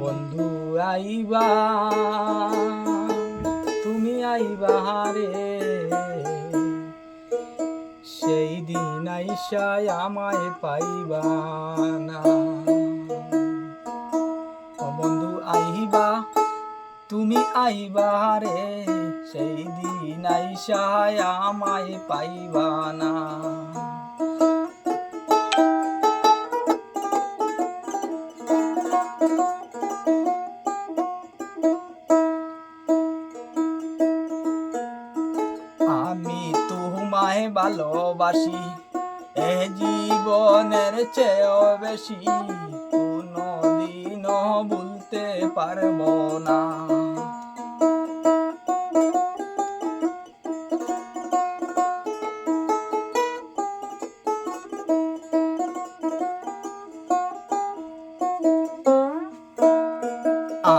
বন্ধু আইবা, তুমি আইবা রে সেই দিন আইসায় আমায় পাইবা না। বন্ধু আইবা, তুমি আইবা রে সেই দিন আইসায় আমায় পাইবা না। আমি তোমায় ভালোবাসি, এ জীবনের চেয়েও বেশি। কোনো দিনও ভুলতে পারব না।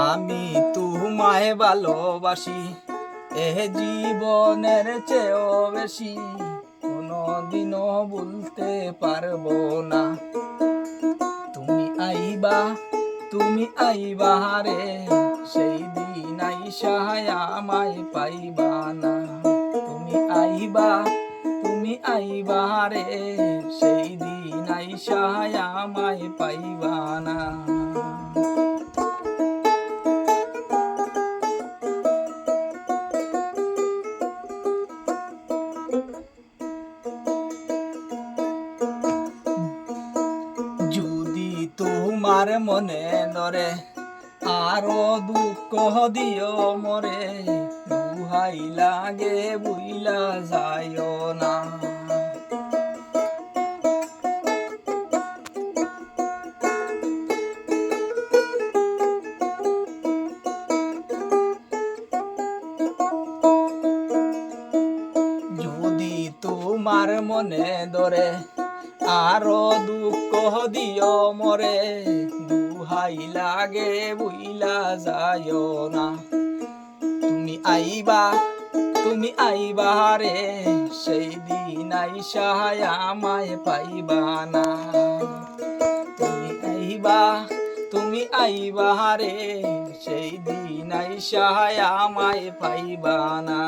আমি তোমায় ভালোবাসি এ জীবনের চেয়েও বেশি কোনদিনও বলতে পারব না। তুমি আইবা তুমি আইবা রে, সেই দিন আইসায় আমায় পাইবা না। তুমি আইবা তুমি আইবা রে, সেই দিন আমায় পাইবা না। তোমার মনে ধরে আরও দুঃখ দিও মরে। দুহাই লাগে বুইলা যাইও না। যদি মনে ধরে আরও দুঃখ দিও মরে, দুহাই লাগে বুইলা যায় না। তুমি আইবা তুমি আইবা রে সেই দিন আইসায় আমায় পাইবা না। তুমি আইবা তুমি আইবা রে সেই দিন আইসায় আমায় পাইবা না।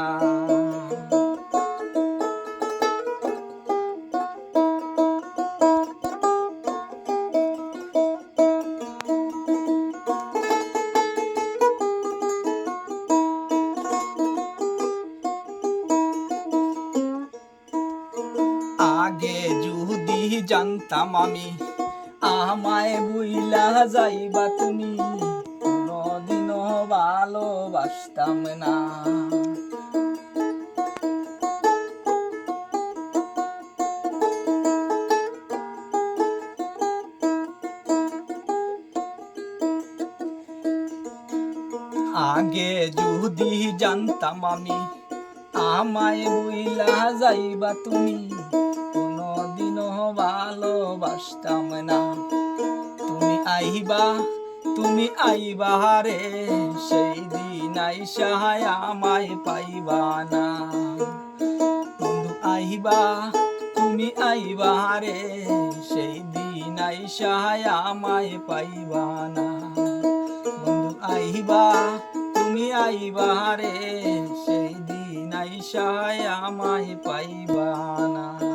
জানতাম আমি। আমায় বুইলা যাইবা তুমি। কোনদিনও ভালোবাসতাম না। আগে যদি জানতাম আমি, আমায় বুইলা যাইবা তুমি। ভালোবাসতাম না। তুমি আইবা তুমি আইবা রে, সেই দিন আইসায় আমায় পাইবা না। বন্ধু আইবা, তুমি আইবা রে, সেই দিন আইসায় আমায় পাইবা না। বন্ধু আইবা, তুমি আইবা রে, সেই দিন আইসায় আমায় পাইবা না।